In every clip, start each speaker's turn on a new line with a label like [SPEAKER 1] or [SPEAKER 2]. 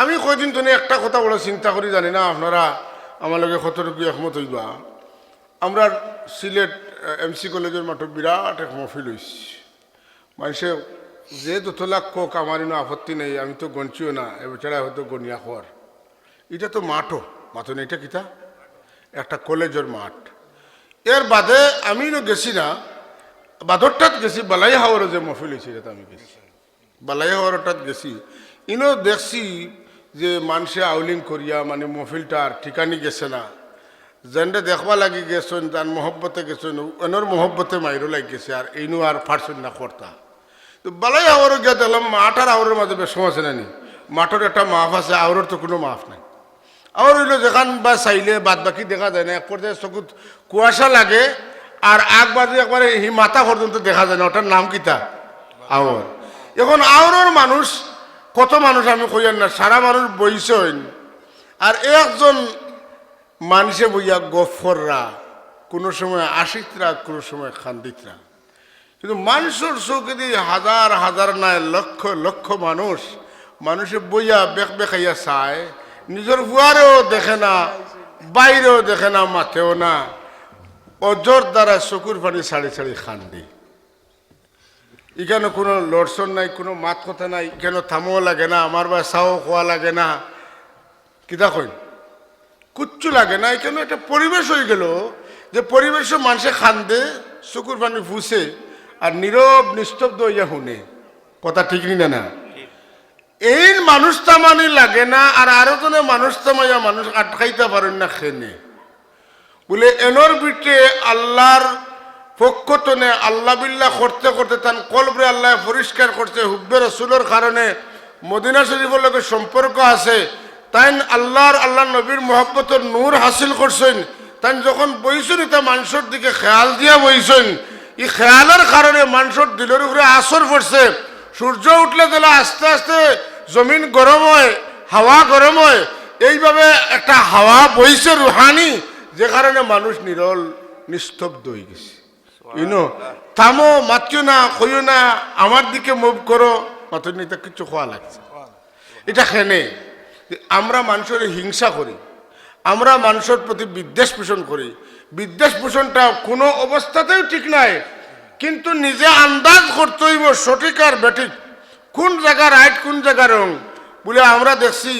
[SPEAKER 1] আমি কয়দিন তুমি একটা কথা বলে চিন্তা করি, জানি না, আপনারা আমার লগে কতটুকু একমত হইবা। আমরা সিলেট এমসি কলেজের মাঠে বিরাট এক মফিল হইছি। মানুষে যে দুতলা কোক আমার ইনো আপত্তি নেই, আমি তো গঞ্চিও না এবছরা হয়তো গনিয়া হওয়ার এটা তো মাঠও মাথো এটা কিতা? একটা কলেজের মাঠ। এর বাদে আমি নো গেছি না, বাদরটাত গেছি, বালাই হাওয়ারও যে মফিল হয়েছে আমি গেছি। বালাই হাওয়ারটাত গেছি। ইনো দেখছি যে মানুষে আউলিং করিয়া মানে মফিলটার ঠিকানি গেছে না। যেনটা দেখবা লাগি গেছেন, তার মহব্বতে গেছেন, এনর মহব্বতে মাইরো লাগি গেছে, আর এইনু আর ফারছেন না কর্তা। তো বালাই আওয়ারও গিয়ে দেখলাম মাঠ আর আওয়ারের মাঝে বেশম আছে নানি মাঠের একটা মাফ আছে, আওয়ারের তো কোনো মাফ নাই। আর হইল যেখান বা চাইলে বাদ বাকি দেখা যায় না, এক পর্যায়ে চকুত কুয়াশা লাগে, আর আগ বাজে একবারে মাথা পর্যন্ত দেখা যায় না, ওটার নাম কিতা? আওয়ার। এখন আওয়ারের মানুষ কত মানুষ আমি কইয়ার না, সারা মানুষ বইছেন আর একজন মানুষে বইয়া গফররা, কোনো সময় আশিতরা, কোনো সময় খান্দিতরা। কিন্তু মানুষের চোখে দিয়ে হাজার হাজার নয় লক্ষ লক্ষ মানুষ, মানুষে বইয়া বেক বেকাইয়া চায়। নিজের ফুয়ারেও দেখে না, বাইরেও দেখে না মাথেও না। অজর দ্বারা চকুর পানি ছাড়ি ছাড়ি খান্দি। এখানে কোনো লড়ছন নাই, কোনো মাত কথা নাই এখানে থামও লাগে না আমার বা চাও খোয়া লাগে না। কিতা কইন কুচ্ছু লাগে না এখানে একটা পরিবেশ হয়ে গেল যে পরিবেশে মানুষে খান্দে চকুর পানি ফুসে আর নীরব নিস্তব্ধ হইয়া শুনে। কথা ঠিক নি না এই মানুষ তামানি লাগে না আর আরও জনে মানুষ তামাইয়া মানুষ আটকাইতে পারেন না খেনে। বলে এনর বিটে আল্লাহর পক্ষ তনে আল্লাহ বিল্লাহ করতে করতে তান কলবরে আল্লাহ পরিষ্কার করছে হুব্বে রসুলের কারণে মদিনা শরীফের লগে সম্পর্ক আছে। তাই আল্লাহর আল্লাহ নবীর মহব্বতের নূর হাসিল করছেন। তাই যখন বইছেন এটা মানুষের দিকে খেয়াল দিয়া বইছেন। এই খেয়ালের কারণে মানুষের দিলের উপরে আসর পড়ছে। সূর্য উঠলে দিলে আস্তে আস্তে জমিন গরম হয়, হাওয়া গরম হয়। এইভাবে একটা হাওয়া বইছে রুহানি, যে কারণে মানুষ নিরল, নিস্তব্ধ হয়ে গেছে। ইনো থামো মাতিও না কইও না আমার দিকে মুভ করো মাত্র নিতে কিছু খোয়া লাগছে এটা খেনে আমরা মানুষের হিংসা করি আমরা মানুষের প্রতি বিদ্বেষ পোষণ করি বিদ্বেষ পোষণটা কোনো অবস্থাতেও ঠিক নাই কিন্তু নিজে আন্দাজ করতে হইব সঠিক আর বেঠিক কোন জায়গা রাইট কোন জায়গা রং বলে আমরা দেখছি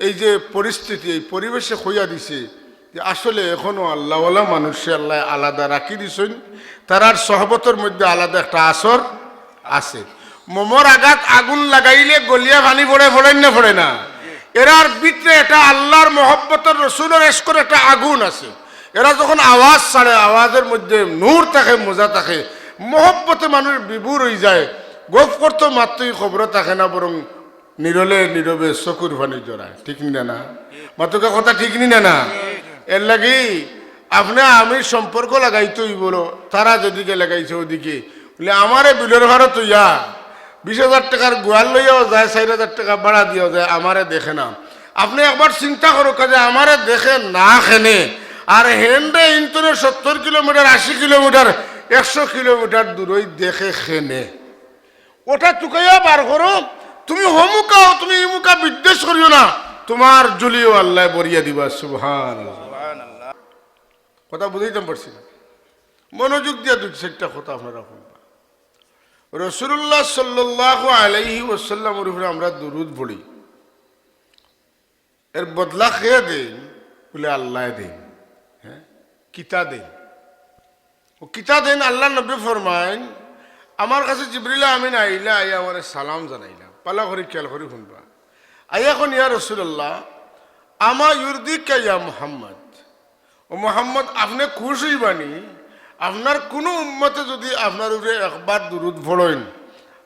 [SPEAKER 1] এই যে পরিস্থিতি এই পরিবেশে হইয়া দিছে যে আসলে এখনও আল্লাহওয়ালা মানুষে আল্লাহ আলাদা রাখি দিছেন। তারার সহবতের মধ্যে আলাদা একটা আসর আছে। মোমর আঘাত আগুন লাগাইলে গলিয়া পানি পড়ে পড়েন না পড়ে না। এরার ভিতরে এটা আল্লাহর মহব্বতের রসুলের এসকর একটা আগুন আছে। এরা যখন আওয়াজ ছাড়ে, আওয়াজের মধ্যে নূর থাকে, মজা থাকে, মহব্বতে মানুষ বিভুর হয়ে যায়। গোপ করতে মাত্রই খবর থাকে না, বরং নিরলে নীরবে চকুর পানি জড়ায়। ঠিক নি না মাতুকা কথা ঠিক নি না? এর লাগি আপনি আমি সম্পর্ক লাগাইতেই বলো, তারা যেদিকে লাগাইছে ওদিকে। বলে, আমারে বিলের ভাড়া তুইয়া বিশ হাজার টাকার গোয়াল লইয়াও যায়, চার হাজার টাকা ভাড়া দিয়েও যায়, আমারে দেখে না। আপনি একবার চিন্তা করো যে আমারে দেখে না খেনে। আর হেন্ডে ইন্তনে সত্তর কিলোমিটার, আশি কিলোমিটার, একশো কিলোমিটার দূরই দেখে খেনে। ওটা চুকাইয়া বার করো। তুমি হমুকাও তুমি ইমুকা বিদ্বেষ করিও না। তোমার জুলিও আল্লাহ বরিয়া দিবা সুবহান কথা বুঝাইতাম পারছি না। মনোযোগ দিয়া দুই চারটা কথা আপনারা শুনবা রসুল্লাহ সাল্লাহ আলাইহি ওসাল্লামের উপরে আমরা দুরুদ পড়ি। এর বদলা খেয়ে দেন, বলে আল্লাহ দেন হ্যাঁ? কিতা দেন। ও কিতা দেন, আল্লাহ নবী ফরমাইন আমার কাছে জিবরিলা আমিন আইলা, আইয়া আমার সালাম জানাইলা। পালা করে খেয়াল করে শুনবা। আইয়া এখন ইয়া রসুল্লাহ আমা ইউরদিকা ইয়া মোহাম্মদ? ও মোহাম্মদ, আপনি খুশ হইবানি? আপনার কোনো উম্মতে যদি আপনার উপরে একবার দুরুদ ভরেন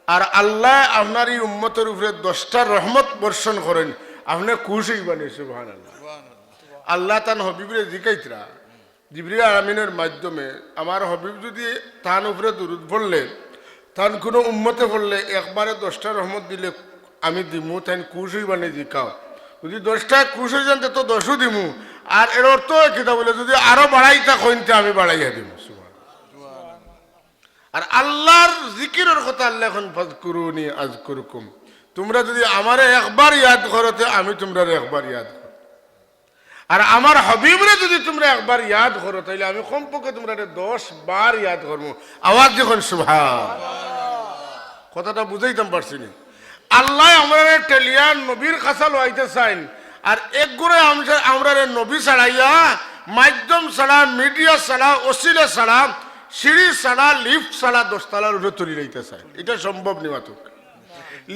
[SPEAKER 1] আর আল্লাহ আপনার এই উম্মতের উপরে দশটা রহমত বর্ষণ করেন, আপনি খুশ বানি সুবহান আল্লাহ তান হবিবরে জিকাইতরা। জিবরিল আলমিনের মাধ্যমে আমার হবিব যদি তান উপরে দুরুদ পড়লে তান কোনো উম্মতে পড়লে একবারে দশটা রহমত দিলে আমি দিমু তাই খুশ হইবানি, জিকাও। যদি দশটা খুশ হয়ে যান তো দশও দিমু। আর এর অর্থ কিতা বলে, যদি আরও বাড়াইতা কইনতে আমি বাড়াইয়া দিমু আর আল্লাহর জিকিরের কথা আল্লাহ এখন করুনি আজ করুকুম তোমরা যদি আমারে একবার ইয়াদ করতে আমি তোমরা একবার ইয়াদ করো। আর আমার হবিবরে যদি তোমরা একবার ইয়াদ করো, তাইলে আমি কমপক্ষে তোমরা দশ বার ইয়াদ করব। আওয়াজ যখন সুভা কথাটা বুঝাইতাম পারছি আল্লাহ আমরা টেলিয়ান নবীর কাছা লইতে চাইন। আর এক করে আমরা নবী ছাড়াইয়া, মাধ্যম ছাড়া, মিডিয়া ছাড়া অসিলে ছাড়া, সিঁড়ি ছাড়া, লিফট ছাড়া দশতলার উপরে তুলি লইতে চাই এটা সম্ভব নি মাতুক।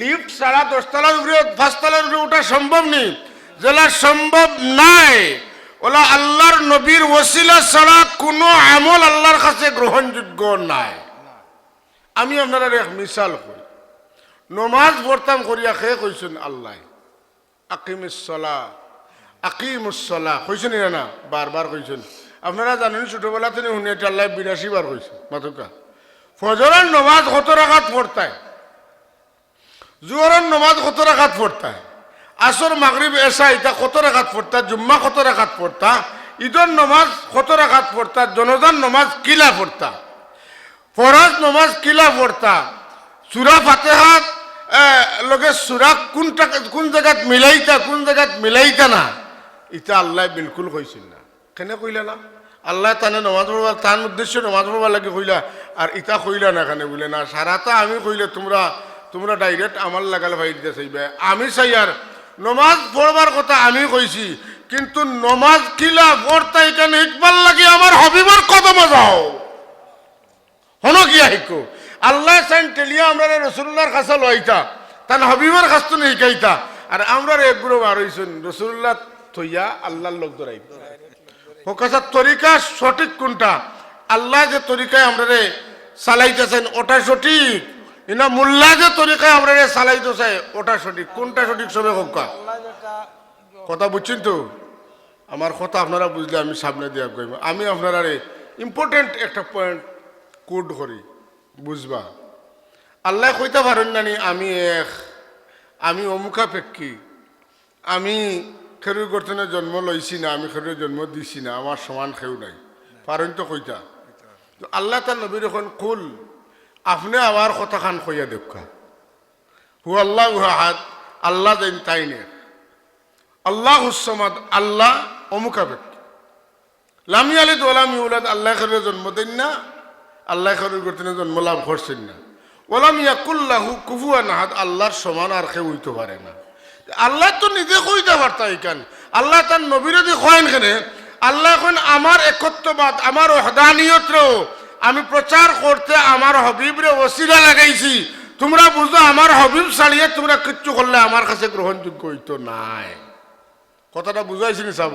[SPEAKER 1] লিফট ছাড়া দশতলার উপরে, পাঁচতলার উপরে ওটা সম্ভব নেই যেটা সম্ভব নাই। ওলা আল্লাহর নবীর ওসিলা ছাড়া কোনো আমল আল্লাহর কাছে গ্রহণযোগ্য নাই। আমি আপনার এক মিসাল করি। নমাজ পড়তাম করিয়া খেয়ে কইছেন আল্লাহ? আকিমুসলা আকিমুসলা কইছেন না বারবার কইছেন। আপনারা জানেন ছোটবেলা থেকে শুনে আল্লাহ বিরাশি বার কইছে মাতুকা ফজরের নমাজ কত রাখাত পড়তায়? জোহরের নমাজ কত রাখাত পড়তায়? আসর, মাগরিব এসা এটা কত রাখাত পড়তা জুম্মা কত রাখাত পড়তা ঈদর নমাজ কত রাখাত পড়তা জনজান নমাজ কিলা পড়তা ফরাজ নমাজ কিলা পড়তা সুরা ফাতেহাত লগে সুরা কোনটা কোন জায়গাত মিলাইতা, কোন জায়গাত মিলাইতা না ইটা আল্লাহ বিলকুল কইছিল না। কেনে কইলা না? আল্লাহ তানে নমাজ পড়বা তার উদ্দেশ্য নমাজ পড়বা লাগে কইলা, আর ইটা কইলা না কেনে বলে না। সারাটা আমি কইলে তোমরা তোমরা ডাইরেক্ট আমার লাগালে ভাই দিতে চাইবে। আমি চাই আর নমাজ পড়বার কথা আমি কইছি, কিন্তু নমাজ কিলা পড়তা এখানে ইকবাল লাগে আমার হবিবার কদমে যাও। হনো কি আহিকো আল্লাহ সাইন টেলিয়া আমরা রে রসুল্লাহর কাছে লইতা, তান হবিবার কাছ তো শিকাইতা। আর আমরা একগুলো বার হইছেন, রসুল্লাহ থইয়া আল্লাহর লোক ধরাই। ফোকাসার তরিকা সঠিক কোনটা? আল্লাহ যে তরিকায় আমরা রে চালাইতেছেন, ওটা সঠিক? না মোল্লা যে তরিকায় আমরা রে চালাইতেছে, ওটা সঠিক? কোনটা সঠিক সবে হোকা কথা বুঝছেন তো? আমার কথা আপনারা বুঝলে আমি সামনে দিয়া আমি আপনারা ইম্পর্টেন্ট একটা পয়েন্ট কোড করি। বুঝবা। আল্লাহ কইতে পারেন নানি আমি এক, আমি অমুখাপেক্ষী। আমি খেরুর গর্তনে জন্ম লইছি না, আমি খেরুর জন্ম দিছি না, আমার সমান খেউ নাই। পারেন তো কইতা। তো আল্লাহ তার নবীর এখন কুল, আপনি আমার কথা খান কইয়া দেখা হু আল্লাহ হাত আল্লাহ দেন তাই নে। আল্লাহ হুসমাদ আল্লাহ অমুখাপেক্ষী। লামি আলী দোলাম ইউলাদ, আল্লাহ খেরুর জন্ম দেন না। আল্লাহ খেরুর গর্তনে জন্ম লাভ করছেন না। ওলাম ইয়াকুল্লাহু কুফুয়া নাহাদ আল্লাহর সমান আর কেউ হইতে পারে না। আল্লাহ তো নিজে কইতে পারতা এখান আল্লাহ তার নবীরে দি কয়েন কেনে, আল্লাহ এখন আমার একত্ববাদ, আমার হদানিয়তরেও আমি প্রচার করতে আমার হবিবরে ওসিলা লাগাইছি। তোমরা বুঝো আমার হবিব ছাড়িয়ে তোমরা কিচ্ছু করলে আমার কাছে গ্রহণযোগ্য হইতো নাই। কথাটা বুঝাইছি নি চাব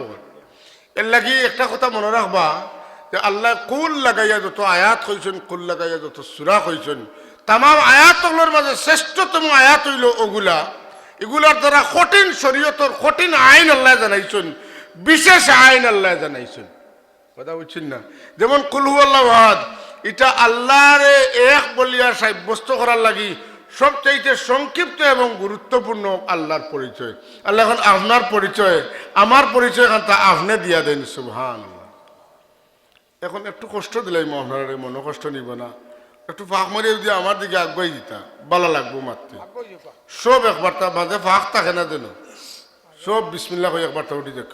[SPEAKER 1] এর লাগি একটা কথা মনে রাখবা আল্লাহ কুল লাগাইয়া যত আয়াত হয়েছেন কুল লাগাইয়া যত সুরা হয়েছেন তাম আয়াতগুলোর মাঝে শ্রেষ্ঠতম আয়াত হইল ওগুলা। এগুলার দ্বারা কঠিন শরীয়তর কঠিন আইন আল্লাহ জানাইছেন, বিশেষ আইন আল্লাহ জানাইছেন। কথা বুঝছেন না? যেমন কুলহু আল্লাহ ওয়াহাদ এটা আল্লাহরে এক বলিয়া সাব্যস্ত করার লাগি সবচাইতে সংক্ষিপ্ত এবং গুরুত্বপূর্ণ আল্লাহর পরিচয়। আল্লাহ এখন আপনার পরিচয়, আমার পরিচয় এখন তা আপনি দিয়া দেন সুবহান এখন একটু কষ্ট দিলাই আপনার মনে কষ্ট নিব না একটু ফাঁক মারিয়ে যদি আমার দিকে আগুয়াই দিতা ভালো লাগবো মারতে সব একবার তার মাঝে ফাঁক থাকে না যেন সব বিসমিল্লা করে একবার তা উঠি দেখ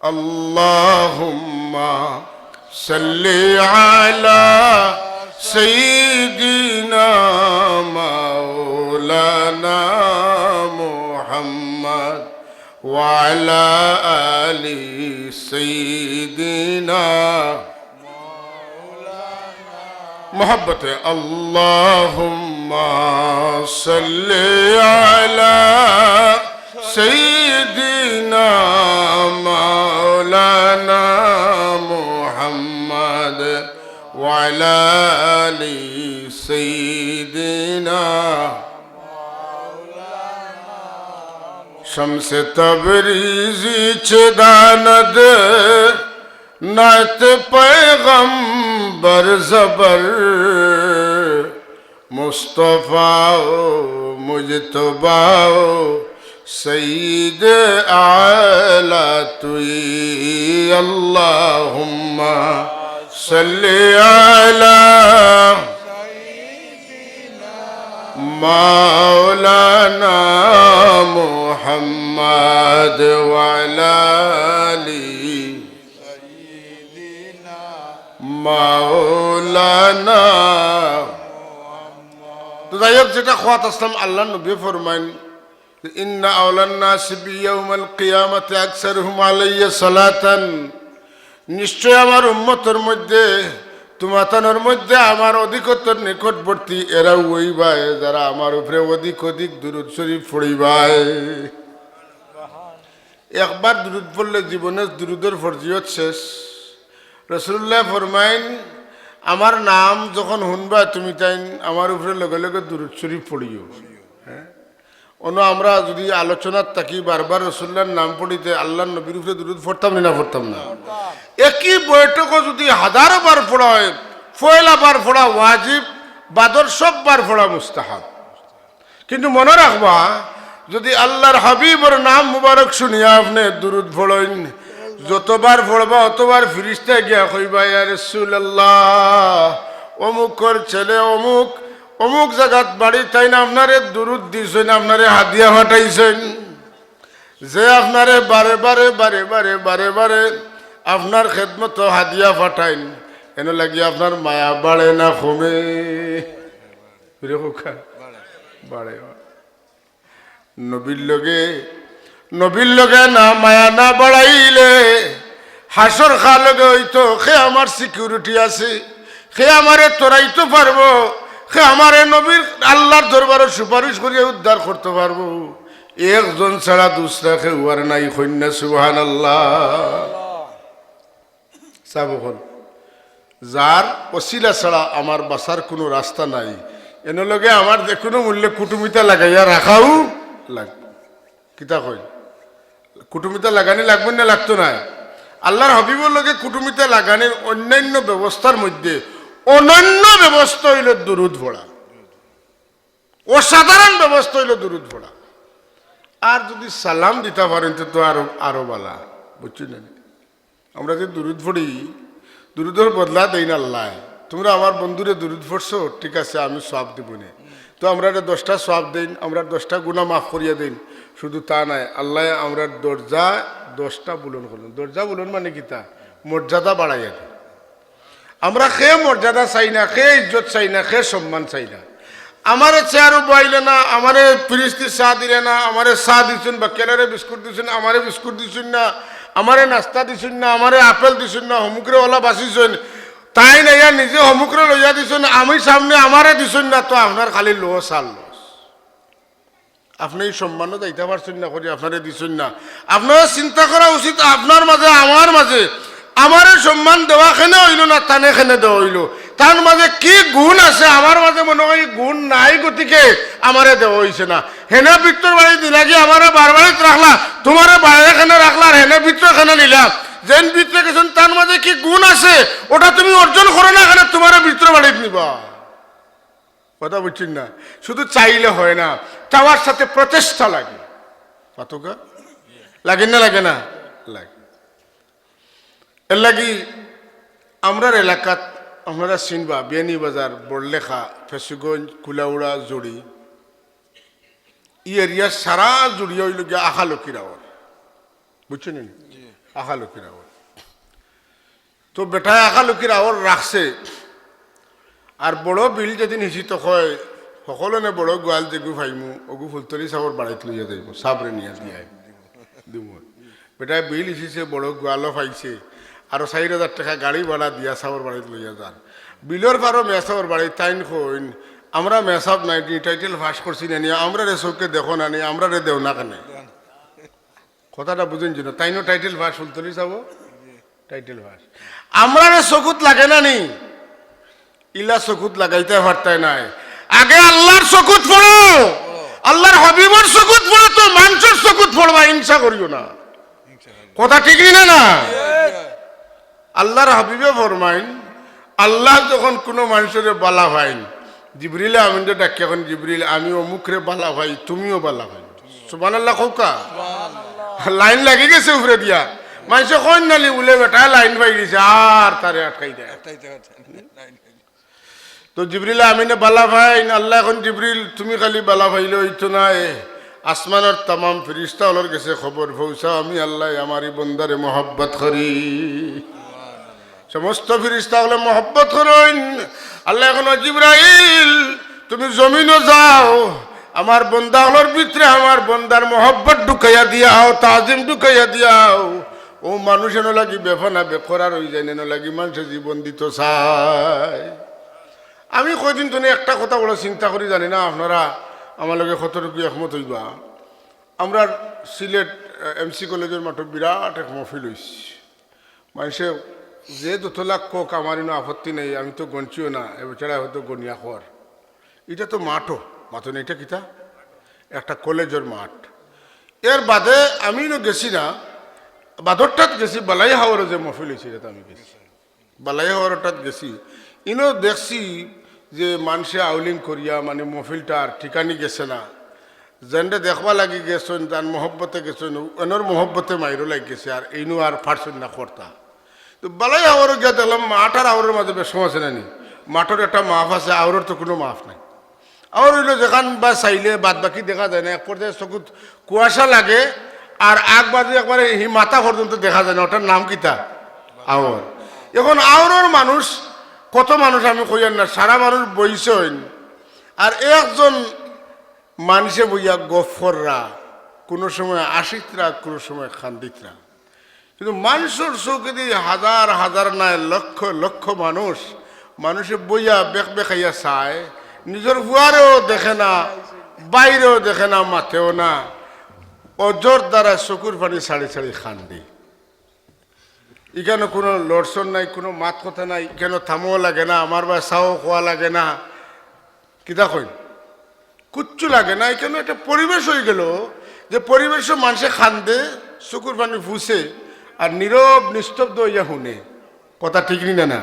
[SPEAKER 1] আল্লাহুম্মা সাল্লি আলা সাইয়্যিদিনা মাওলানা মুহাম্মদ وعلى آل سيدنا محبت اللهم صل على سيدنا مولانا محمد وعلى آل سيدنا شمس تبریزی چداند نعت پیغمبر بر زبر مصطفیٰ مجتبى سيد أعلى توي اللهم صل على مولانا محمد وعلى آله মাওলানা। তো যাই হোক, যেটা খোয়াত আসলাম, আল্লাহ নবী ফরমাইন ইন্না আওলান্না সিবি ইয়াউমাল কিয়ামাতে আকসারহুম আলাইয়া সালাতান। নিশ্চয় আমার উম্মতের মধ্যে, তোমাতানোর মধ্যে আমার অধিকতর নিকটবর্তী এরা ওইবায় যারা আমার উপরে অধিক অধিক দূরত শরীফ ফড়িবায় একবার দূরত পড়লে জীবনের দূরদের ফরজিয়ত শেষ। রসুল্লাহ ফরমাইন, আমার নাম যখন শুনবা তুমি তাই আমার উপরে লগে লগে দূরত শরীফ পড়িও। হ্যাঁ? অন্য আমরা যদি আলোচনার থাকি, বারবার রসুল্লার নাম পড়িতে আল্লাহ নবীর উপরে দূরত পড়তাম না পড়তাম না। একই বৈঠকও যদি হাজারো বার পড়া হয়, ফয়লা বার পড়া ওয়াজিব বাদর সব বার পড়া মুস্তাহাব। কিন্তু মনে রাখবা, যদি আল্লাহর হাবিবর নাম মুবারক শুনিয়া আপনি দুরুদ পড়েন যতবার পড়বা, অতবার ফিরিস্তা গিয়া কইবা, ইয়া রাসূলুল্লাহ অমুকর ছেলে, অমুক অমুক জায়গাত বাড়ি, তাই না আপনারে দুরুদ দিছেন, আপনারে হাদিয়া ফাটাইছেন যে আপনারে বারে বারে বারে বারে বারে বারে আপনার খেদমত হাদিয়া ফাটাইন এন লাগি আপনার মায়া বাড়ে না কমে। বাড়ে। নবীর লগে নবীর লগে না মায়া না বাড়াইলে হাসর খা লগে হইতো সে আমার সিকিউরিটি আছে সে আমারে তোরাইতে পারব সে আমারে নবীর আল্লাহর দরবারে সুপারিশ করিয়া উদ্ধার করতে পারব। একজন ছাড়া দুসরা খেউয়ার নাই কন্যা সুহান আল্লাহ চাবখন যার অশিলা ছাড়া আমার বাসার কোনো রাস্তা নাই এনলগে আমার যে কোনো মূল্যে কুটুমিতা লাগাইয়া রাখাও লাগবে। কিতা কই কুটুমিতা লাগানি লাগবে না লাগতো না। আল্লাহর হবিবর লগে কুটুমিতা লাগানির অন্যান্য ব্যবস্থার মধ্যে অনন্য ব্যবস্থা হইল দুরুদ ভোড়া অসাধারণ ব্যবস্থা হইল দুরুদ ভোড়া আর যদি সালাম দিতে পারেন তো আরও আরও বালা বুঝছি না? আমরা যে দুরুদ পড়ি দুরুদের বদলা দেই না আল্লাহ। তোমরা আমার বন্ধুরে দুরুদ পড়ছো ঠিক আছে, আমি সব দিব না। তো আমরা দশটা সব দিন আমরা দশটা গুণা মাফ করিয়া দিন শুধু তা নাই আল্লাহ আমরা দরজা দশটা বুলন করলেন। দরজা বুলন মানে কি তা? মর্যাদা বাড়াইয়া দিন। আমরা খে মর্যাদা চাই না, খে ইজ্জত চাই না, খে সম্মান চাই না। আমারে চেয়ারও বইলে না, আমারে ফিরিস্তি চা দিলে না, আমারে চা দিছুন বা কেলারে বিস্কুট দিছুন, আমারে বিস্কুট দিছুন না, আমারে নাস্তা দিছুন না, আমারে আপেল দিছুন না, হমুকরে ওলা বাঁচিছুন তাই না ইয়া নিজে হমুকরে লইয়া দিছুন, আমি সামনে আমারে দিছুন না, তো আপনার খালি লস আর লস আপনি সম্মানও দিতে পারছেন না, করি আপনারে দিছুন না। আপনারা চিন্তা করা উচিত, আপনার মাঝে, আমার মাঝে আমারে সম্মান দেওয়া খেনে হইল না, তানে খেনে দেওয়া হইল? তার মাঝে কি গুণ আছে? আমার মাঝে মনে হয় গুণ নাই, গতিকে আমারে দেওয়া হইছে না। হেনে বৃত্তর বাড়ি দিলা কি আমারে বারবারিত রাখলা, তোমারে বাইরে এখানে রাখলা হেনে বৃত্ত এখানে নিলা। যেন বৃত্তে গেছেন, তার মাঝে কি গুণ আছে, ওটা তুমি অর্জন করো না এখানে তোমার বৃত্তর বাড়িতে নিবা কথা বুঝছেন না? শুধু চাইলে হয় না চাওয়ার সাথে প্রচেষ্টা লাগে। পাতকা লাগে না লাগে না? লাগে। এর লাগি আমরার এলাকাত আমরা চিনবা বিয়ানি বাজার বড়লেখা ফেসুগঞ্জ কুলাউড়া জড়ি ই এরিয়া সারা জুড়িয়ে হইল গিয়া আশালক্ষী রাওয়ার বুঝছেন আশালক্ষী রাওয়ার তো বেটায় আশালক্ষী রাওয়ার রাখছে। আর বড় বিল যেদিন হিসিত হয়, সকলনে বড় গোয়াল যেগু ফাইমু অগু ফুলতলি চাবর বাড়াইতে লইয়া যাইব চাবরে নিয়া দিয়া দিব বিল হিসিছে বড় গোয়ালও পাইছে আর চারি হাজার টাকা গাড়ি ভাড়া দিয়া চাবর বাড়িতে লইয়া যান বিলর পারো মেসাবর বাড়ি তাইন কইন, আমরা মেসাব নাই টাইটেল ফাঁস করছি না নিয়ে আমরা রে চৌকে দেখো না নি আমরা রে দেও না কেন? কথাটা বুঝেন না তাইনো টাইটেল ফাঁস ফুলতলি চাবো? টাইটেল ফাঁস আমরা রে চকুত লাগে না নি? ইলা চকুত লাগাইতে পারতাই নাই। আগে আল্লাহর চকুত পড়ো। আল্লাহর হবিবর চকুত পড়ো, তো মানুষের চকুত পড়বা, হিংসা করিও না। কথা ঠিকই না না আল্লাহর হাবিবে ফরমাইন, আল্লাহ যখন কোনো মানুষের বালা ভাইন, জিবরিলে আমি তো ডাকি এখন জিবরিল আমি অমুকরে বালা ভাই, তুমিও বালা ভাই। সুবান আল্লাহ কৌকা লাইন লাগি গেছে উপরে দিয়া। মানুষে কইন নালি, উলে বেটা লাইন পাই গেছে, আর তারে আটকাই দেয় তো জিবরিল আমিনে বালা ভাই আল্লাহ এখন জিবরিল, তুমি খালি বালা ভাইলে হইতো না এ। আসমানের তামাম ফিরিস্তা হলর গেছে খবর পৌঁছাও আমি আল্লাহ আমারই বন্দারে মহব্বত করি সমস্ত ফিরিস্তা হলে মহব্বত করেন আল্লাহ এখন জিব্রাইল তুমি জমিনও যাও আমার বন্দা হলোর ভিতরে আমার বন্দার মহব্বত ঢুকাইয়া দিয়াও, তাজিম ঢুকাইয়া দিয়াও। ও মানুষ লাগি বেফনা বেখরার হয়ে যায় লাগি মানুষের জীবন দিত চায়। আমি কয়দিন তুমি একটা কথা বলে চিন্তা করি, জানি না আপনারা আমার লগে কতটুকু একমত হইবা। আমরা সিলেট এমসি কলেজের মাঠে বিরাট এক মফিল হইছি। মানুষে যে দোতলা কোক আমার ইনো আপত্তি নেই, আমি তো গঞ্চিও না এবছাড়া হয়তো গনিয়া হওয়ার এটা তো মাঠও মাঠো না এটা কিতা? একটা কলেজের মাঠ। এর বাদে আমি গেছি না বাদরটাত গেছি, বালাই হাওয়ার যে মফিল হয়েছে এটা আমি গেছি। বালাই হাওয়ারটাত গেছি। ইনো দেখছি যে মানুষে আউলিং করিয়া মানে মফিলটা আর ঠিকানি গেছে না। যেনটা দেখবা লাগি গেছেন, তার মহব্বতে গেছেন, এনর মহব্বতে মাইরও লাগি গেছে, আর এইনু আর ফারছেন না কর্তা তো বালাই আওয়ারও গিয়া দেখলাম মাঠ আওয়ারের মাঝে বেশ আছে নানি মাঠের একটা মাফ আছে, আওয়ারের তো কোনো মাফ নাই। আওয়ার হইল যেখান বা চাইলে বাদ বাকি দেখা যায় না, এক পর্যায়ে চকুত কুয়াশা লাগে, আর আগ বাজে একবারে মাথা পর্যন্ত দেখা যায় না, ওটার নাম কিতা? আওয়ার। এখন আওয়ারের মানুষ কত মানুষ আমি কইয়ার না, সারা মানুষ বইছেন আর একজন মানুষে বইয়া গফররা, কোনো সময় আশিতরা, কোনো সময় খান্দিতরা। কিন্তু মানুষের চৌকে দিয়ে হাজার হাজার নাই, লক্ষ লক্ষ মানুষ, মানুষে বইয়া বেক বেকাইয়া চায়। নিজের হুয়ারেও দেখে না, বাইরেও দেখে না মাথেও না। অজর দ্বারা চকুর পানি ছাড়ি ছাড়ি খান্দি। এখানে কোনো লড়ছন নাই, কোনো মাত কথা নাই এখানে থামও লাগে না আমার বা চাও খোয়া লাগে না। কিতা কইন কুচ্ছু লাগে না এখানে একটা পরিবেশ হয়ে গেল যে পরিবেশে মানুষে খান্দে চকুর পানি ফুসে আর নীরব নিস্তব্ধ হইয়া শুনে। কথা ঠিক নি না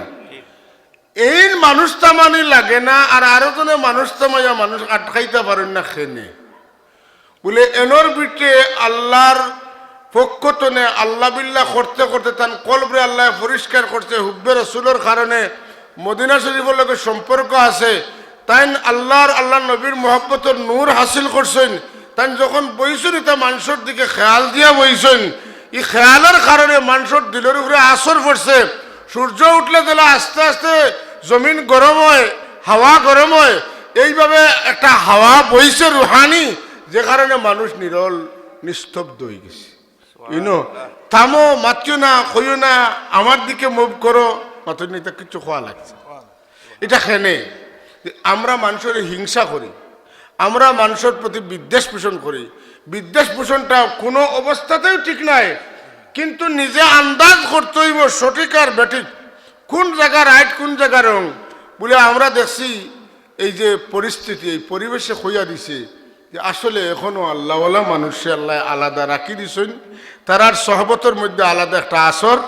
[SPEAKER 1] এই মানুষ তামানি লাগে না আর আরও জনে মানুষ তামাইয়া মানুষ আটকাইতে পারেন না খেনে। বলে এনর বিটে আল্লাহর পক্ষ তনে আল্লাহ বিল্লাহ করতে করতে তান কলবরে আল্লাহ পরিষ্কার করছে হুব্বে রসুলের কারণে মদিনা শরীফের লগে সম্পর্ক আছে। তাই আল্লাহর আল্লাহ নবীর মহব্বতের নূর হাসিল করছেন। তাই যখন বইছেন তা মানুষের দিকে খেয়াল দিয়া বইছেন। এই খেয়ালের কারণে মানুষের দিলের উপরে আসর পড়ছে। সূর্য উঠলে দিলে আস্তে আস্তে জমিন গরম হয়, হাওয়া গরম হয়। এইভাবে একটা হাওয়া বইছে রুহানি, যে কারণে মানুষ নিরল, নিস্তব্ধ হয়ে গেছে। ইনো থামো মাতিও না কইও না আমার দিকে মুভ করো মাত্র এটা কিছু খোয়া লাগছে এটা খেনে আমরা মানুষের হিংসা করি আমরা মানুষের প্রতি বিদ্বেষ পোষণ করি বিদ্বেষ পোষণটা কোনো অবস্থাতেই ঠিক নাই কিন্তু নিজে আন্দাজ করতে হইব সঠিক আর বেঠিক কোন জায়গা রাইট কোন জায়গা রং বলে আমরা দেখছি এই যে পরিস্থিতি এই পরিবেশে হইয়া দিছে যে আসলে এখনও আল্লাহওয়ালা মানুষে আল্লাহ আলাদা রাখি দিছেন। তারার সহবতের মধ্যে আলাদা একটা আসর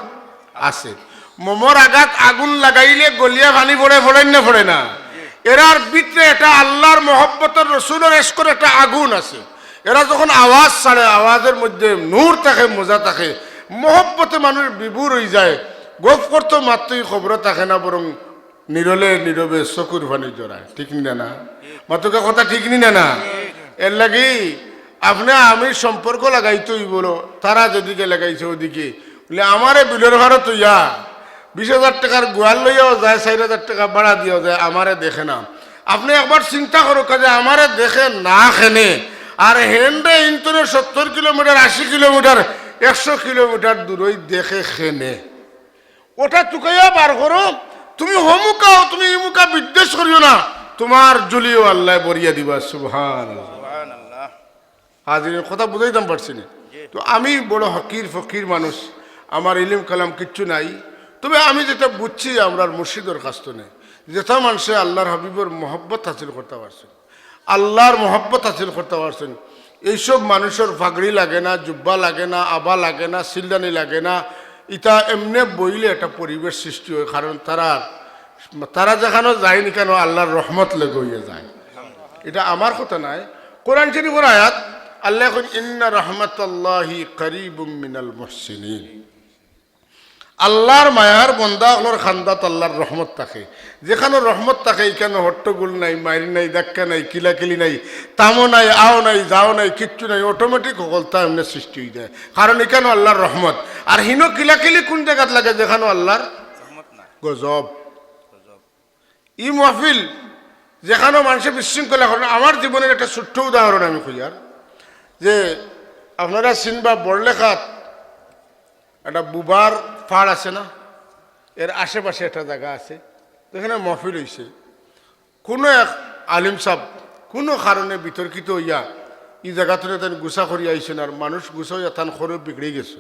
[SPEAKER 1] আছে। মোমর আঘাত আগুন লাগাইলে গলিয়া ভানি পড়ে পড়েন না পড়ে না। এরার ভিতরে এটা আল্লাহর মহব্বতের রসুলের এসকর একটা আগুন আছে। এরা যখন আওয়াজ ছাড়ে, আওয়াজের মধ্যে নূর থাকে, মজা থাকে, মহব্বতে মানুষ বিভুর হয়ে যায়। গোফ করতো মাত্রই খবর থাকে না, বরং নিরলে, নীরবে চকুর পানি জড়ায়। ঠিক নি না মাতুকা কথা ঠিক না না? এর লাগি আপনি আমি সম্পর্ক লাগাইতই বলো, তারা যেদিকে লাগাইছে ওদিকে। বলে, আমারে বিলের ভাড়া তুইয়া বিশ হাজার টাকার গোয়াল লইয়াও যায়, চার হাজার টাকা ভাড়া দিয়েও যায়, আমারে দেখে না। আপনি একবার চিন্তা করো কাজে, আমারে দেখে না খেনে। আর হেন্ডে ইন্তনে সত্তর কিলোমিটার, আশি কিলোমিটার, একশো কিলোমিটার দূরই দেখে খেনে। ওটা তুকাইয়া বার করো, তুমি হমুকাও তুমি ইমুকা বিদ্বেষ করিও না। তোমার জুলিও আল্লাহ বরিয়া দিবা সুবহান হাজির কথা বুঝাইতাম পারছি না। তো আমি বড় হকির ফকির মানুষ আমার ইলিম কালাম কিচ্ছু নাই। তবে আমি যেটা বুঝছি আমরা মুর্শিদের কাছ থেকে যেটা মানুষে আল্লাহর হাবিবর মহব্বত হাসিল করতে পারছেন আল্লাহর মহব্বত হাসিল করতে পারছেন এইসব মানুষের ফাগড়ি লাগে না জুব্বা লাগে না আবা লাগে না সিলদানি লাগে না। ইটা এমনি বইলে একটা পরিবেশ সৃষ্টি হয় কারণ তারা তারা যেখানে যায়নি কেন আল্লাহর রহমত লেগে যায়। এটা আমার কথা নাই কোরআন শরীফের আয়াত আল্লাহ এখন ইন্না রহমতাল্লাহি করিবুম মিনাল মুহসিনিন। আল্লাহর মায়ার বন্দা হলোর খান্দাত আল্লাহর রহমত থাকে। যেখানে রহমত থাকে এখানে হট্টগুল নাই মারি নাই ধাক্কা নাই কিলাকিলি নাই তামো নাই আও নাই যাও নাই কিচ্ছু নাই অটোমেটিক সকলতা এমনি সৃষ্টি হয়ে যায়। কারণ এখানে আল্লাহর রহমত। আর হিনো কিলাকিলি কোন জায়গাত লাগে যেখানে আল্লাহর গজব। ই মহফিল যেখানে মানুষের বিশৃঙ্খলা করেন আমার জীবনের একটা ছোট্ট উদাহরণ আমি খুঁজার যে আপনারা সিনবা বড়লেখাত, একটা বুবার পাড় আছে না? এর আশেপাশে একটা জায়গা আছে, যেখানে মহফিল হয়েছে কোনো এক আলিম সাহ কোনো কারণে বিতর্কিত হইয়া এই জায়গাতে তান গুছা করি আইছেন, আর মানুষ গুছা হইয়া তান খরে বিগড়ে গেছে।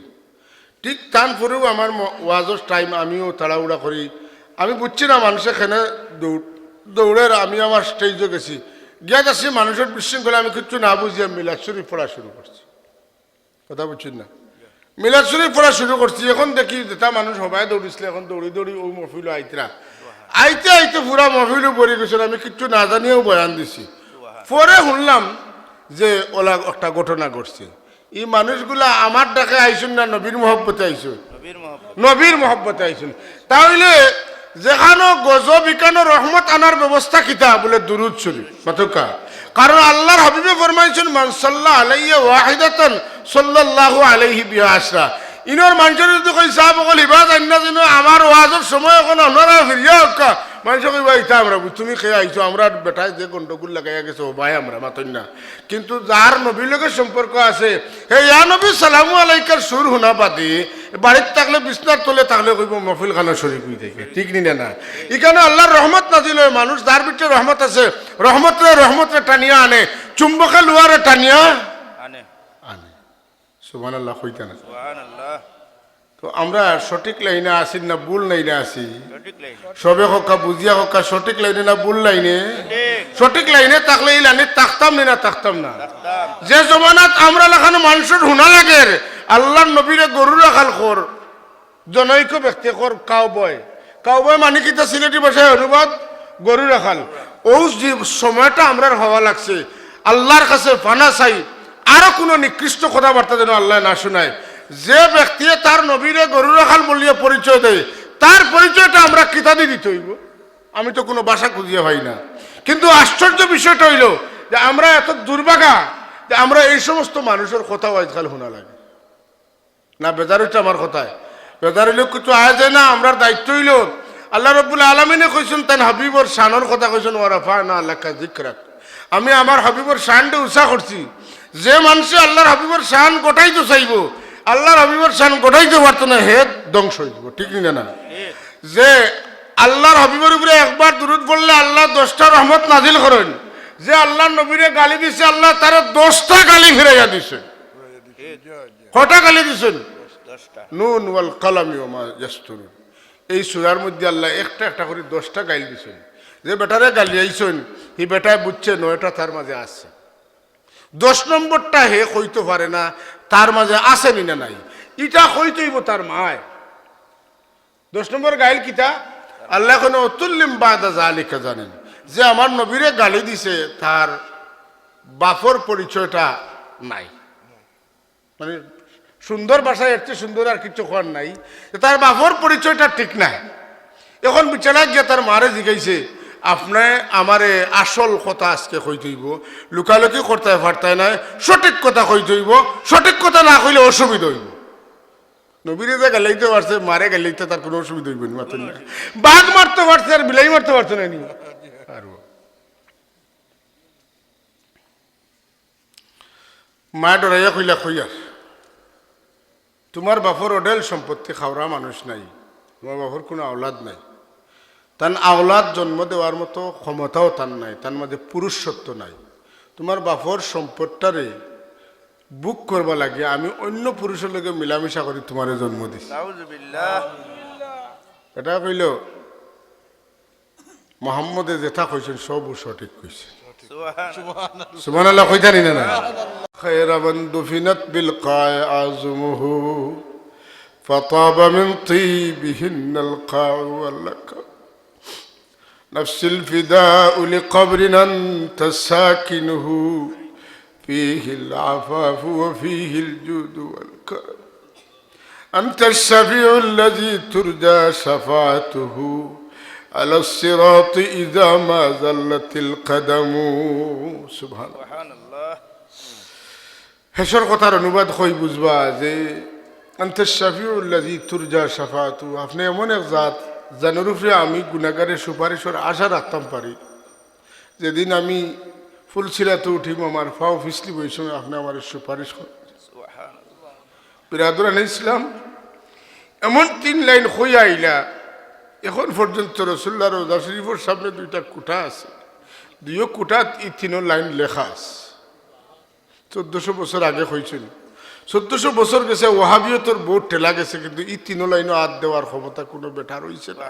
[SPEAKER 1] ঠিক তান পরেও আমার ওয়াজর টাইম আমিও তাড়াহুড়া করি। আমি বুঝছি না মানুষের এখানে দৌড় দৌড়ের আমি আমার স্টেজে গেছি। গিয়া যাচ্ছি মানুষের বিশৃঙ্খলা আমি কিচ্ছু না বুঝিয়ে মিলাদ শরীফ পড়া শুরু করছি। কথা বুঝছেন না? মিলাদ শরীফ পড়া শুরু করছি এখন দেখি যেটা মানুষ সবাই দৌড়িছিল এখন দৌড়ি দৌড়ি ওই মহফিল আইতরা। আইতে আইতে পুরা মহফিলও পড়ে গেছিল আমি কিচ্ছু না জানিয়েও বয়ান দিছি। পরে শুনলাম যে ওলা একটা ঘটনা ঘটছে। এই মানুষগুলা আমার ডাকে আইসুন না নবীর মহব্বতে আইসুন।
[SPEAKER 2] নবীর মহব্বতে
[SPEAKER 1] আইসুন। তাহলে যেখানো গজব, ইকানো রহমত আনার ব্যবস্থা কিতা? বলে দুরুদ শরীফ। মাতুকা কারণ আল্লাহর হাবিবে ফরমাইছেন মানসাল্লাহ আলাইয়া ওয়াহিদাতান সাল্লাল্লাহু আলাইহি বিহা আসরা ইনর মানুষের যদি কই সাহাব ইবাদ আন্না যেন আমার ওয়াজের সময় এখন আপনারা ফিরিয়া মানুষ কইবা ইতা আমরা তুমি খেয়ে আইছো আমরা বেটায় যে গন্ডগোল লাগাইয়া গেছে ও ভাই আমরা মাতন না। কিন্তু যার নবীর লোকের সম্পর্ক আছে হে ইয়া নবী সালামু আলাইকার সুর হুনা বাদে বাড়ির থাকলে বিছনার তলে থাকলে কইব মফিল খানা শরীফ হই থাকে ঠিক নি না এখানে আল্লাহর রহমত নাজিল হয় মানুষ যার ভিতরে রহমত আছে রহমতরে রহমতরে টানিয়া আনে চুম্বকে লুয়ারে টানিয়া
[SPEAKER 2] আনে।
[SPEAKER 1] আনে। সুবহান আল্লাহ কইতা না।
[SPEAKER 2] সুবহান আল্লাহ
[SPEAKER 1] তো আমরা সঠিক লাইনে আসি না ভুল লাইনে আসি সবে হকা বুঝিয়া হকা সঠিক লাইনে না ভুল লাইনে? সঠিক। লাইনে থাকলে এই লাইনে থাকতাম নি না থাকতাম না? যে জমানাত আমরা লেখানো মানুষের হুনা লাগে আল্লাহর নবীরে গরু রাখাল কর জনৈক ব্যক্তি কর কাউ বয় কাউ বয় মানে কি? তা সিলেটি ভাষায় অনুবাদ গরু রাখাল। ও যে সময়টা আমরা হওয়া লাগছে আল্লাহর কাছে ফানা চাই আরও কোনো নিকৃষ্ট কথাবার্তা যেন আল্লাহ না শোনায়। যে ব্যক্তি তার নবীরে গরু রাখাল বলিয়ে পরিচয় দেয়, তার পরিচয়টা আমরা কিতাদি দিতে হইব? আমি তো কোনো বাসা খুঁজিয়ে পাই না। কিন্তু আশ্চর্য বিষয়টা হইল যে আমরা এত দুর্ভাগা যে আমরা এই সমস্ত মানুষের কথাও আজকাল শোনা লাগে। না, বেজার হচ্ছে আমার কথায়। বেজার হইলেও কিছু আয় যায় না, আমরার দায়িত্ব হইল। আল্লাহ রব্বুল আলমিনে কইছেন তান হাবিবর শানর কথা কইছেন ওরাফা না আল্লাহ জিক্রাক আমি আমার হাবিবর শানটা উৎসাহ করছি। যে মানুষে আল্লাহর হাবিবর শান গোটাইতে চাইব আল্লাহর হাবিবর শান গোটাইতে পারতো না, হে ধ্বংস হয়ে যাব, ঠিক না না? যে আল্লাহর হবিবের উপরে একবার দূরত পড়লে আল্লাহ দশটা রহমত নাজিল করেন। যে আল্লাহ নবীরে গালি দিছে, আল্লাহ তার দশটা গালি ফিরাইয়া দিছে। কটা গালি দিছেন? নুন ওয়াল কালামি ওমা ইয়াস্তুরুন। এই সুরার মধ্যে আল্লাহ একটা একটা করে দশটা গাইল দিছেন। যে বেটারে গালি আইছেন এই বেটায় বুঝছে নয়টা তার মাঝে আছে। দশ নম্বরটা হে কইতে পারে না, তার মাঝে আসেনি না নাই? ইটা কইতেইব তার মায়। দশ নম্বর গাইল কিতা আল্লাহ কোনো অতুল্লিম বাদা জালিকা জানেন। যে আমার নবীরে গালি দিছে, তার বাপর পরিচয়টা নাই। মানে সুন্দর ভাষায় এর চেয়ে সুন্দর আর কিছু হওয়ার নাই। যে তার বাপর পরিচয়টা ঠিক নাই। এখন বিছানায় গিয়ে তার মারে জিগাইছে আপনি আমারে আসল কথা আজকে কই থইব লুকালুকি করতে পারতায় নাই, সঠিক কথা কই থইব সঠিক কথা না কইলে অসুবিধা হইব। নবীরে যে গালাইতে পারছে, মারে গালাইতে তার কোনো অসুবিধা হইব না মাতেন না বাঘ মারতে পারছে আর বিলাই মারতে পারছে না পারব। মা ডরাইয়া কইলা কইয়ার তোমার বাপর অডেল সম্পত্তি খাওয়া মানুষ নাই, তোমার বাপর কোনো আওলাদ নাই। তান আওলাদ জন্ম দেওয়ার মতো ক্ষমতাও তার নাই তার মধ্যে পুরুষত্ব নাই তোমার বাপর সম্পদটারে বুক করবা লাগে আমি অন্য পুরুষের লগে মিলামিশা করি তোমারে জন্ম দিছি
[SPEAKER 2] নাউজুবিল্লাহ
[SPEAKER 1] এটা কইল মোহাম্মদে যেটা কইছেন সব ও সঠিক কইছে
[SPEAKER 2] সুবহান
[SPEAKER 1] সুবহান আল্লাহ কইতানি না না خير من دفنت بالقاع أعظمه فطاب من طيبهن القاع واللقاء نفس الفداء لقبر أنت ساكنه فيه العفاف وفيه الجود والكرم أنت الشفيع الذي ترجى شفاعته على الصراط إذا ما زلت القدم سبحان الله
[SPEAKER 2] সুবহানাল্লাহ
[SPEAKER 1] হেসর কথার অনুবাদ হই বুঝবা যে আন্তে শাফিউল্লাজি তুরজা শাফাতু আপনি এমন এক জাত জানুর উপরে আমি গুণাগারের সুপারিশের আশা রাখতাম পারি। যেদিন আমি ফুলছিলাতে উঠিম, আমার ফাও ফিসলি বই সময় আপনি আমার সুপারিশ করেন। বিরাদুরান ইসলাম এমন তিন লাইন হই আইলা, এখন পর্যন্ত রসুল্লাহ রোজা শরীফের সামনে দুইটা কুটা আছে। দুইও কুটাত এই তিনো লাইন লেখা আছে। চোদ্দশো বছর আগে হয়েছিল চোদ্দশো বছর গেছে ওহাবিয়তর বোর্ড ঠেলা গেছে কিন্তু ই তিনো লাইনও আদ দেওয়ার ক্ষমতা কোনো বেটার হয়েছে না।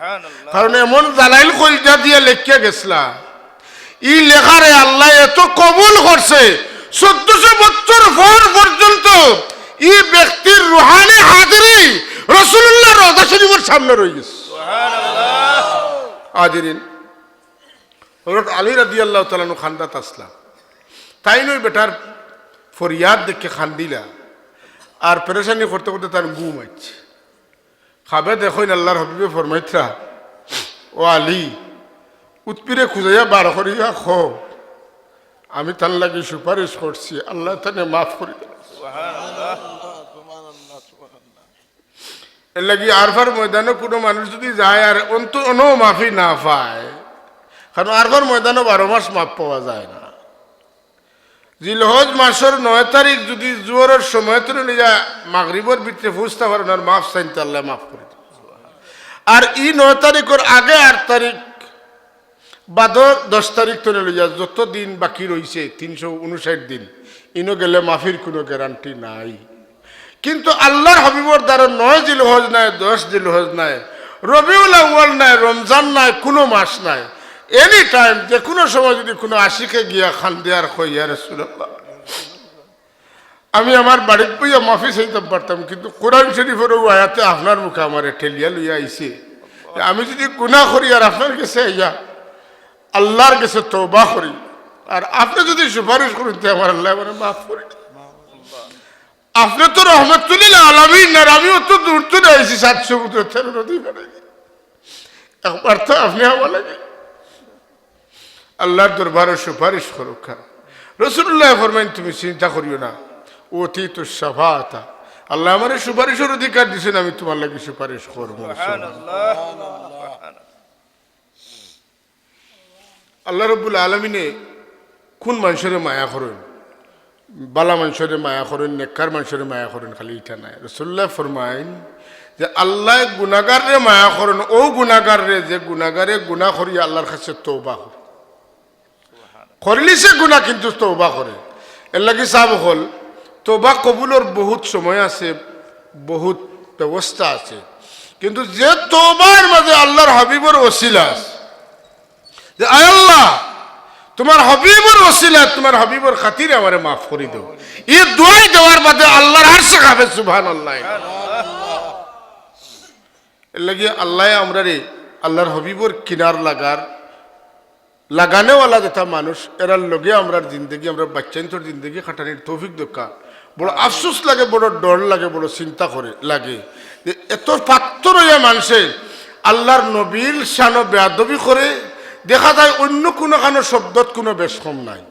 [SPEAKER 1] কারণ এমন জালাইল কলজা দিয়ে লেখিয়া গেছলা ই লেখারে আল্লাহ এত কবুল করছে চোদ্দশো বছর পর পর্যন্ত ই ব্যক্তির রুহানি হাজিরি রসুল্লাহ রজা শরীফের সামনে রয়ে গেছে। হাজিরিন হজরত আলী রাদি আল্লাহ তালানু খান্দাত আসলা তাই নই বেটার ফরিয়াদ দেখে খান্দিলা আর পেরেশানি করতে করতে তার গুম আছে খাবে দেখো আল্লাহর হবিবে ফরমাইত্রা ও আলী উৎপিরে খুঁজাইয়া বার করিয়া খ আমি তার লাগি সুপারিশ করছি, আল্লাহ তানে মাফ করে এর লাগি আরফার ময়দানে কোনো মানুষ যদি যায় আর অন্ত অন মাফি না পায়, কারণ আরফার ময়দানে বারো মাস মাপ পাওয়া যায় না। জিলহজ মাসের নয় তারিখ যদি জোয়ারের সময় নিয়ে যায়, মাগরিবর ভিতরে ফুসতে পারেন আর মাফ চাইতে আল্লাহ মাফ করে আর ই নয় তারিখের আগে আট তারিখ বাদর দশ তারিখ তুলে লইয়া যত দিন বাকি রয়েছে তিনশো উনষাট দিন, ইনো গেলে মাফির কোনো গ্যারান্টি নাই। কিন্তু আল্লাহর হাবিবর দ্বারা নয় জিলহজ নাই, দশ জিলহজ নাই, রবিউল আউ্য়াল নাই, রমজান নাই, কোনো মাস নাই। এনি টাইম যে কোনো সময় যদি কোনো আশিকে গিয়া খান দেয়ার কইয়া রসুল্লাহ আমি আমার বাড়ির বইয়া মাফি চাইতে পারতাম, কিন্তু কোরআন শরীফের আয়াতে আপনার মুখে আমার ঠেলিয়া লইয়া আইছে। যে আমি যদি গুণা করি আর আপনার কাছে ইয়া আল্লাহর কাছে তৌবা করি, আর আপনি যদি সুপারিশ করেন, তো আমার আল্লাহ মানে মাফ করে। আপনি তো রহমতুল্লিল আলমিন, আর আমিও তো দূর তো রয়েছি সাত সমুদ্র, তেরো নদী একবার তো আপনি আমার লাগে। আল্লাহর দরবারে সুপারিশ করো খা রসুল্লাহ ফরমাইন, তুমি চিন্তা করিও না। অতি তো সাফাতা আল্লাহ আমার সুপারিশের অধিকার দিছেন, আমি তোমার লাগে সুপারিশ করব। আল্লাহ রব্বুল আলমিনে কোন মানুষের মায়া করেন? বালা মানুষের মায়া করেন, নেককার মানুষের মায়া করেন, খালি ইটা নাই। রসুল্লাহ ফরমাইন যে আল্লাহ গুণাগারে মায়া করেন, ও গুণাগারে যে গুণাগারে গুণা করি আল্লাহর কাছে তৌবা করে। করলি সে গুণা, কিন্তু তৌবা করে এর লাগি সাব হল তৌবা কবুলের বহুত সময় আছে, বহুত ব্যবস্থা আছে। কিন্তু যে তৌবার মাঝে আল্লাহর হাবিবর ওসিলা যে আল্লাহ তোমার হবিবর ওসিলা তোমার হবিবর খাতিরে আমারে মাফ করে দেও। এই দোয়াই দেওয়ার বাদে আল্লাহর আর শেখাবে সুবহান আল্লাহ এর লাগি আল্লাহ আমরা রে আল্লাহর হবিবর কিনার লাগার লাগানেওয়ালা যেটা মানুষ, এরার লগে আমরা জিন্দগি, আমরা বাচ্চান্তর জিন্দগি খাটানির তৌফিক দোকা বড় আফসোস লাগে, বড় ডর লাগে, বড় চিন্তা করে, লাগে। যে এত পাত্র হইয়া মানুষে আল্লাহর নবীর শানো বেয়াদবি করে, দেখা যায় অন্য কোনো কানো শব্দত কোনো বেশ কম নাই।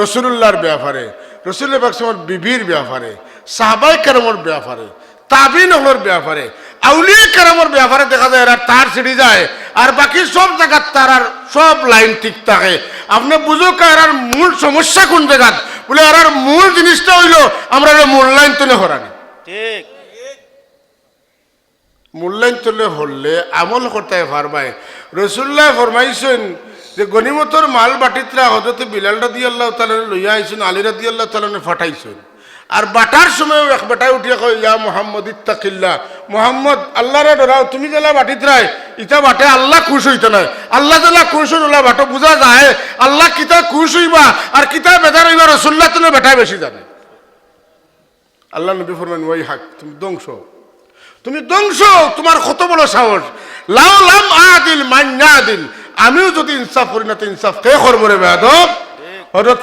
[SPEAKER 1] রসুল্লাহর ব্যাপারে রসুল্লাহ বিবির ব্যাপারে, সাহবাই কেরমর ব্যাপারে, তাবিন হলোর ব্যাপারে আউলিয়া কেরামর ব্যাপারে দেখা যায় এরা তার ছিড়ি যায় আর বাকি সব জায়গার তার আর সব লাইন ঠিক থাকে। আপনি বুঝো এরার মূল সমস্যা কোন জায়গাত? বলে এরার মূল জিনিসটা হইল আমরা মূল লাইন তুলে হরানি
[SPEAKER 2] ঠিক।
[SPEAKER 1] মূল্যায়ন তুলে হলে আমল করতে পারবাই। রসুল্লাহ ফরমাইছেন যে গনিমতর মাল বাটিতরা হজরত বিলাল রাদি আল্লাহ তালানে লইয়া আইছেন আলী রাদি আল্লাহ তালানে ফাটাইছেন। আর বাটার সময় এক বেটায় উঠিয়া কয় ইয়া মোহাম্মদ ইত্তাকিল্লা মোহাম্মদ আল্লাহরে ডরাও তুমি জেলা বাটিত রায় ইটা বাটে আল্লাহ খুশ হইতে নাই। আল্লাহ জেলা খুশ হইলা বাটো বুঝা যায় আল্লাহ কিতা খুশ হইবা আর কিতা বেদার হইবা রসুল্লাহ তুমি বেটায় বেশি জানে। আল্লাহ নবী ফরমান ওই হাক তুমি ধ্বংস। তুমি ধ্বংস তোমার কত বড় সাহস। লাউ লাম আদিল মান্না আদিল আমিও যদি ইনসাফ করি না তো ইনসাফ কে করব রে বেয়াদব? হজরত